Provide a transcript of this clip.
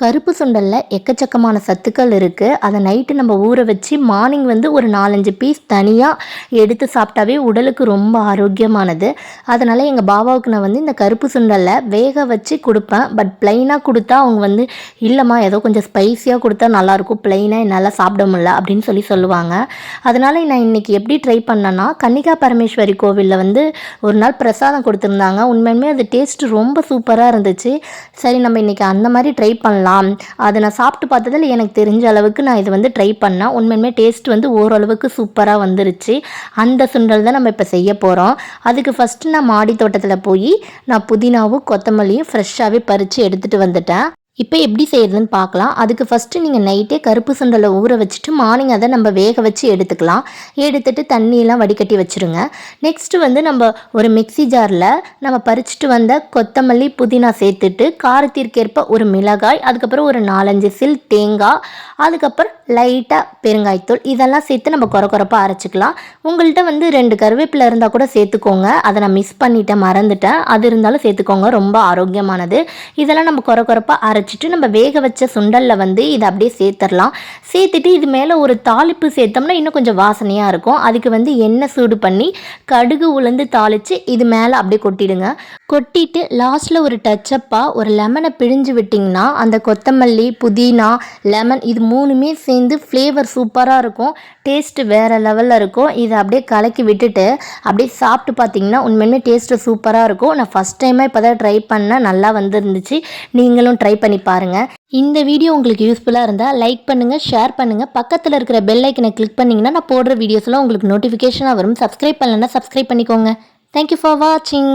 கருப்பு சுண்டலில் எக்கச்சக்கமான சத்துக்கள் இருக்குது அதை நைட்டு நம்ம ஊற வச்சு மார்னிங் வந்து ஒரு நாலஞ்சு பீஸ் தனியாக எடுத்து சாப்பிட்டாவே உடலுக்கு ரொம்ப ஆரோக்கியமானது. அதனால் எங்கள் பாபாவுக்கு நான் வந்து இந்த கருப்பு சுண்டலில் வேக வச்சு கொடுப்பேன். பட் ப்ளைனாக கொடுத்தா அவங்க வந்து இல்லைம்மா ஏதோ கொஞ்சம் ஸ்பைஸியாக கொடுத்தா நல்லாயிருக்கும் ப்ளைனாக என்னால் சாப்பிட முடியல. அப்படின்னு சொல்லி சொல்லுவாங்க. அதனால் நான் இன்றைக்கி எப்படி ட்ரை பண்ணேன்னா கன்னிகா பரமேஸ்வரி கோவிலில் வந்து ஒரு நாள் பிரசாதம் கொடுத்துருந்தாங்க. உண்மையுமே அது டேஸ்ட் ரொம்ப சூப்பராக இருந்துச்சு. சரி நம்ம இன்றைக்கி அந்த மாதிரி ட்ரை பண்ணலாம். அதை நான் சாப்பிட்டு பார்த்ததில் எனக்கு தெரிஞ்ச அளவுக்கு நான் இதை வந்து ட்ரை பண்ணேன். உண்மையுமே டேஸ்ட் வந்து ஓரளவுக்கு சூப்பராக வந்துருச்சு. அந்த சுண்டல் தான் நம்ம இப்போ செய்ய போகிறோம் அதுக்கு ஃபஸ்ட்டு நான் மாடி தோட்டத்தில் போய் நான் புதினாவும் கொத்தமல்லியும் ஃப்ரெஷ்ஷாகவே பறித்து எடுத்துகிட்டு வந்துட்டேன். இப்போ எப்படி செய்கிறதுன்னு பார்க்கலாம். அதுக்கு ஃபஸ்ட்டு நீங்கள் நைட்டே கருப்பு சுண்டலை ஊற வச்சுட்டு மார்னிங் அதை நம்ம வேக வச்சு எடுத்துக்கலாம். எடுத்துட்டு தண்ணியெல்லாம் வடிகட்டி வச்சுருங்க. நெக்ஸ்ட்டு வந்து நம்ம ஒரு மிக்ஸி ஜாரில் நம்ம பறிச்சுட்டு வந்த கொத்தமல்லி புதினா சேர்த்துட்டு காரத்திற்கேற்ப ஒரு மிளகாய் அதுக்கப்புறம் ஒரு நாலஞ்சு சில் தேங்காய் அதுக்கப்புறம் லைட்டாக பெருங்காய்த்தூள் இதெல்லாம் சேர்த்து நம்ம குறை குறைப்பாக அரைச்சிக்கலாம். உங்கள்கிட்ட வந்து ரெண்டு கருவேப்பிலை இருந்தால் கூட சேர்த்துக்கோங்க. அதை நான் மிஸ் பண்ணிட்டேன் மறந்துட்டேன். அது இருந்தாலும் சேர்த்துக்கோங்க ரொம்ப ஆரோக்கியமானது. இதெல்லாம் நம்ம குறை குறைப்பாக வச்சுட்டு நம்ம வேக வச்ச சுண்டலில் வந்து இதை அப்படியே சேர்த்துடலாம். சேர்த்துட்டு இது மேலே ஒரு தாளிப்பு சேர்த்தோம்னா இன்னும் கொஞ்சம் வாசனையாக இருக்கும். அதுக்கு வந்து எண்ணெய் சூடு பண்ணி கடுகு உளுந்து தாளித்து இது மேலே அப்படியே கொட்டிடுங்க. கொட்டிட்டு லாஸ்ட்டில் ஒரு டச்சப்பாக ஒரு லெமனை பிழிஞ்சு விட்டிங்கன்னா அந்த கொத்தமல்லி புதினா லெமன் இது மூணுமே சேர்ந்து ஃப்ளேவர் சூப்பராக இருக்கும். டேஸ்ட்டு வேறு லெவலில் இருக்கும். இதை அப்படியே கலக்கி விட்டுட்டு அப்படியே சாப்பிட்டு பார்த்தீங்கன்னா உண்மையுமே டேஸ்ட்டு சூப்பராக இருக்கும். நான் ஃபஸ்ட் டைமாக இப்போ தான் ட்ரை பண்ணேன். நல்லா வந்துருந்துச்சு. நீங்களும் ட்ரை பண்ணி பண்ணி பாருங்கள் இந்த வீடியோ உங்களுக்கு யூஸ்ஃபுல்லாக இருந்தால் லைக் பண்ணுங்கள் ஷேர் பண்ணுங்கள் பக்கத்தில் இருக்கிற பெல் ஐக்கனை கிளிக் பண்ணிங்கன்னா நான் போடுற வீடியோஸ்லாம் உங்களுக்கு நோட்டிஃபிகேஷனாக வரும். சப்ஸ்கிரைப் பண்ணலன்னா சப்ஸ்கிரைப் பண்ணிக்கோங்க. தேங்க்யூ ஃபார் வாட்சிங்